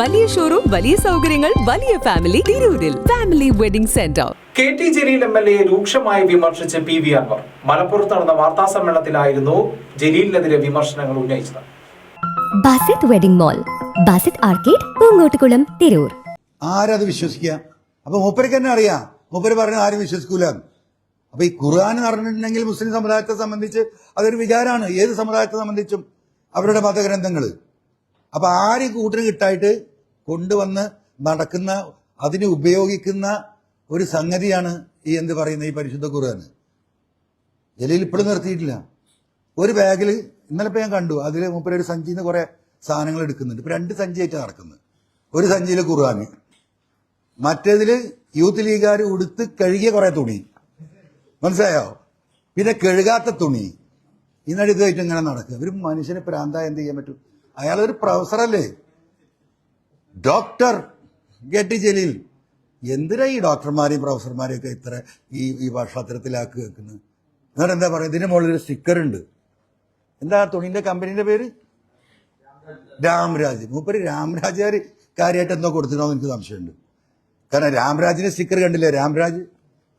വലിയ ഷോറൂം വലിയ സൗകര്യങ്ങൾ വലിയ ഫാമിലി തിരൂരിൽ. Family wedding centre K T Jaleel M L A രൂക്ഷമായി വിമർശിച്ച് പി വി അൻവർ. മലപ്പുറത്ത് നടന്ന വാർത്താ സമ്മേളനത്തിലായിരുന്നു ജലീലിനെതിരെ വിമർശനങ്ങൾ ഉന്നയിച്ചത്. Basith wedding mall Basith arcade Poongottukulam Tirur. ആരത് വിശ്വസിക്കുക അപ്പൊ മൂപ്പരക്ക് തന്നെ അറിയാം. മൂപ്പര് പറഞ്ഞ ആരും വിശ്വസിക്കൂല. അപ്പൊ ഈ ഖുർആൻ പറഞ്ഞിട്ടുണ്ടെങ്കിൽ മുസ്ലിം സമുദായത്തെ സംബന്ധിച്ച് അതൊരു വിചാരമാണ്. ഏത് സമുദായത്തെ സംബന്ധിച്ചും? അവരുടെ മതഗ്രന്ഥങ്ങൾ അപ്പൊ ആര് കൂട്ടിന് കിട്ടായിട്ട് കൊണ്ടുവന്ന് നടക്കുന്ന അതിനെ ഉപയോഗിക്കുന്ന ഒരു സംഗതിയാണ് ഈ എന്ത് പറയുന്ന ഈ പരിശുദ്ധ ഖുർആൻ. ജലീൽ ഇപ്പോഴും നിർത്തിയിട്ടില്ല. ഒരു ബാഗിൽ ഇന്നലെ ഇപ്പൊ ഞാൻ കണ്ടു. അതിൽ മൂപ്പര് ഒരു സഞ്ചിയിൽ നിന്ന് കുറെ സാധനങ്ങൾ എടുക്കുന്നുണ്ട്. ഇപ്പൊ രണ്ട് സഞ്ചിയായിട്ട് നടക്കുന്നത്. ഒരു സഞ്ചിയിൽ ഖുർആൻ. മറ്റേതിൽ യൂത്ത് ലീഗുകാർ ഉടുത്ത് കഴുകിയ കുറെ തുണി. മനസ്സിലായോ? പിന്നെ കഴുകാത്ത തുണി. ഇന്നടുത്തായിട്ട് ഇങ്ങനെ നടക്കുക. ഒരു മനുഷ്യനെ പ്രാന്ത എന്ത് ചെയ്യാൻ പറ്റും? അയാൾ ഒരു പ്രൊഫസറല്ലേ? Doctor Getty Jaleel. എന്തിനാ ഈ ഡോക്ടർമാരെയും പ്രൊഫസർമാരെയും ഒക്കെ ഇത്ര ഈ ഈ ഭാഷാത്തരത്തിലാക്കി വെക്കുന്നത് എന്നിട്ട് എന്താ പറയുക ഇതിന് മുകളിൽ ഒരു സ്റ്റിക്കർ ഉണ്ട്. എന്താ തുണിന്റെ കമ്പനീന്റെ പേര്? രാംരാജ്. മൂപ്പര് രാംരാജുകാർ കാര്യമായിട്ട് എന്തോ കൊടുത്തിട്ടോ എനിക്ക് സംശയമുണ്ട്. കാരണം രാംരാജിന്റെ സ്റ്റിക്കർ കണ്ടില്ലേ? രാംരാജ്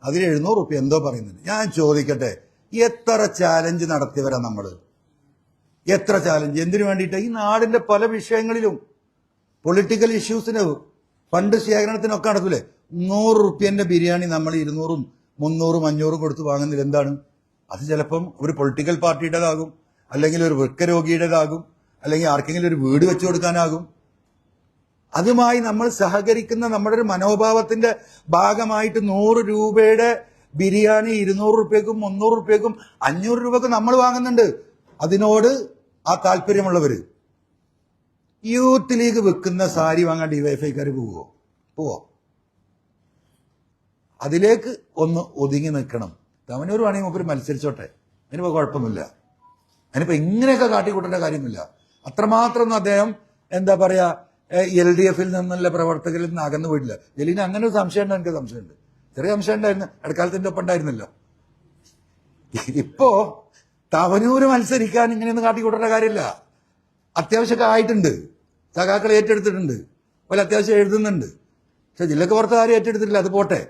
അതിന് എഴുന്നൂറ് റുപ്യ എന്തോ പറയുന്നുണ്ട്. ഞാൻ ചോദിക്കട്ടെ എത്ര ചാലഞ്ച് നടത്തിയവരാ നമ്മൾ? എത്ര ചാലഞ്ച് എന്തിനു വേണ്ടിയിട്ട്? ഈ നാടിന്റെ പല വിഷയങ്ങളിലും പൊളിറ്റിക്കൽ ഇഷ്യൂസിന് ഫണ്ട് ശേഖരണത്തിനൊക്കെ നടക്കൂലേ? നൂറ് റുപ്യന്റെ ബിരിയാണി നമ്മൾ ഇരുന്നൂറും മുന്നൂറും അഞ്ഞൂറും കൊടുത്ത് വാങ്ങുന്നില്ല എന്താണ്? അത് ചിലപ്പം ഒരു പൊളിറ്റിക്കൽ പാർട്ടിയുടേതാകും അല്ലെങ്കിൽ ഒരു വൃക്കരോഗിയുടേതാകും അല്ലെങ്കിൽ ആർക്കെങ്കിലും ഒരു വീട് വെച്ചു കൊടുക്കാനാകും. അതുമായി നമ്മൾ സഹകരിക്കുന്ന നമ്മുടെ ഒരു മനോഭാവത്തിന്റെ ഭാഗമായിട്ട് നൂറ് രൂപയുടെ ബിരിയാണി ഇരുന്നൂറ് റുപ്യക്കും മുന്നൂറ് റുപ്യക്കും അഞ്ഞൂറ് രൂപക്കും നമ്മൾ വാങ്ങുന്നുണ്ട്. അതിനോട് ആ താല്പര്യമുള്ളവര് യൂത്ത് ലീഗ് വെക്കുന്ന സാരി വാങ്ങാൻ ഡിവൈഫൈക്കാർ പോവോ? പോവോ? അതിലേക്ക് ഒന്ന് ഒതുങ്ങി നിൽക്കണം. തവനൂർ വേണമെങ്കിൽ മൂപ്പര് മത്സരിച്ചോട്ടെ. അതിനിപ്പോ കുഴപ്പമൊന്നുമില്ല. അതിനിപ്പോ ഇങ്ങനെയൊക്കെ കാട്ടിക്കൂട്ടേണ്ട കാര്യമില്ല അത്രമാത്രം അദ്ദേഹം എന്താ പറയാ എൽ ഡി എഫിൽ നിന്നുള്ള പ്രവർത്തകരിൽ നിന്ന് അകന്നു പോയിട്ടില്ല. ജലീന അങ്ങനെ ഒരു സംശയം ഉണ്ട്? എനിക്ക് സംശയമുണ്ട്. ചെറിയ സംശയം ഉണ്ടായിരുന്നു. ഇടക്കാലത്തിന്റെ ഒപ്പം ഉണ്ടായിരുന്നല്ലോ. ഇപ്പോ തവനൂര് മത്സരിക്കാൻ ഇങ്ങനെയൊന്നും കാട്ടിക്കൂട്ടേണ്ട കാര്യമില്ല. അത്യാവശ്യമൊക്കെ ആയിട്ടുണ്ട് സഖാക്കൾ ഏറ്റെടുത്തിട്ടുണ്ട്. പോലെ അത്യാവശ്യം എഴുതുന്നുണ്ട്. പക്ഷെ ജില്ലക്ക് പുറത്ത് ആരും ഏറ്റെടുത്തിട്ടില്ല. അത് പോട്ടെ.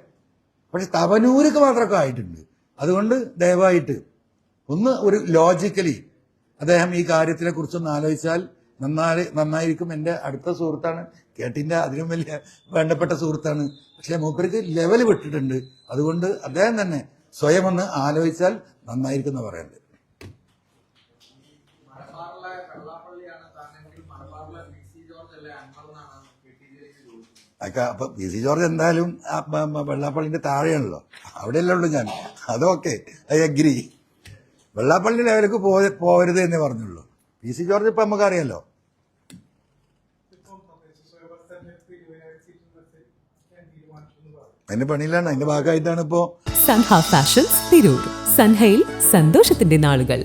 പക്ഷെ തവനൂർക്ക് മാത്രമൊക്കെ ആയിട്ടുണ്ട്. അതുകൊണ്ട് ദയവായിട്ട് ഒന്ന് ഒരു ലോജിക്കലി അദ്ദേഹം ഈ കാര്യത്തിനെ കുറിച്ചൊന്ന് ആലോചിച്ചാൽ നന്നായി നന്നായിരിക്കും എന്റെ അടുത്ത സുഹൃത്താണ്. കേട്ടിന്റെ അതിലും വലിയ വേണ്ടപ്പെട്ട സുഹൃത്താണ്. പക്ഷേ മൂപ്പർക്ക് ലെവൽ വിട്ടിട്ടുണ്ട്. അതുകൊണ്ട് അദ്ദേഹം തന്നെ സ്വയം ഒന്ന് ആലോചിച്ചാൽ നന്നായിരിക്കും എന്ന് പറയുന്നത് മലബാറിലെ വെള്ളാപ്പള്ളിയാണ് താനെങ്കിൽ മലബാറിലെ പി സി ജോർജ് അല്ലെ അൻവർ എന്നാണ് കെ ടി ജലീൽ ചോദിച്ചത് അതൊക്കെ അപ്പൊ പി സി ജോർജ് എന്തായാലും വെള്ളാപ്പള്ളിന്റെ താഴെയാണല്ലോ. അവിടെയല്ലേ ഉള്ളൂ ഞാൻ അതൊക്കെ ഐ അഗ്രി. വെള്ളാപ്പള്ളി ലെവലിലേക്ക് പോവരുത് പോകരുത് എന്നേ പറഞ്ഞുള്ളൂ. പി സി ജോർജ് ഇപ്പൊ നമുക്കറിയാലോ. അതിന്റെ പണിയിലാണ്. അതിന്റെ ഭാഗമായിട്ടാണ് ഇപ്പോ സൻഹ ഫാഷൻസ് തിരൂർ. സൻഹയിൽ സന്തോഷത്തിന്റെ നാളുകൾ.